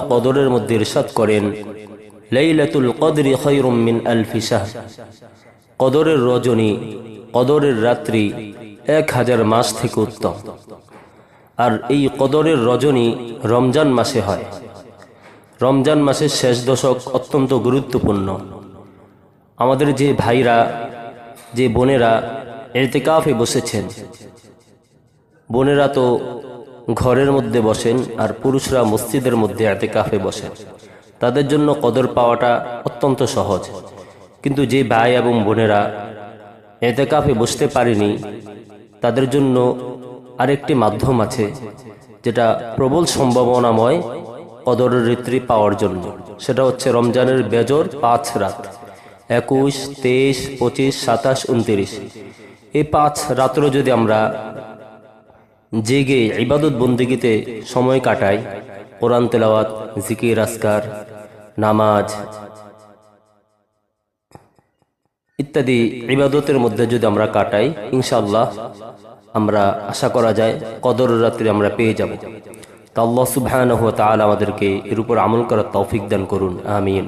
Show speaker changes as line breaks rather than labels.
কদরের মধ্যে করেন কদরের রজনী, কদরের রাত্রি এক হাজার মাস থেকে উত্তম। আর এই কদরের রজনী রমজান মাসে হয়। রমজান মাসের শেষ দশক অত্যন্ত গুরুত্বপূর্ণ। আমাদের যে ভাইরা, যে বোনেরা এতেকাফে বসেছেন, বোনেরা তো ঘরের মধ্যে বসেন আর পুরুষরা মসজিদের মধ্যে এতে এতেকাফে বসেন। তাদের জন্য কদর পাওয়াটা অত্যন্ত সহজ। কিন্তু যে ভাই এবং বোনেরা এতে এতেকাফে বসতে পারেনি, তাদের জন্য আরেকটি মাধ্যম আছে, যেটা প্রবল সম্ভাবনাময় কদরের ঋত্রি পাওয়ার জন্য। সেটা হচ্ছে রমজানের বেজর পাঁচ রাত, একুশ, তেইশ, পঁচিশ, সাতাশ উনত্রিশ এই পাঁচ রাত্র যদি আমরা জেগে ইবাদত বন্দিগিতে সময় কাটাই কোরআন তেলাওয়াত, জিকির আসকার নামাজ ইত্যাদি ইবাদতের মধ্যে যদি আমরা কাটাই ইনশাল্লাহ আমরা আশা করা যায় কদর রাত্রি আমরা পেয়ে যাব। তা আল্লাহ তাআলা আমাদেরকে এর উপর আমল করার তৌফিক দান করুন, আমিন।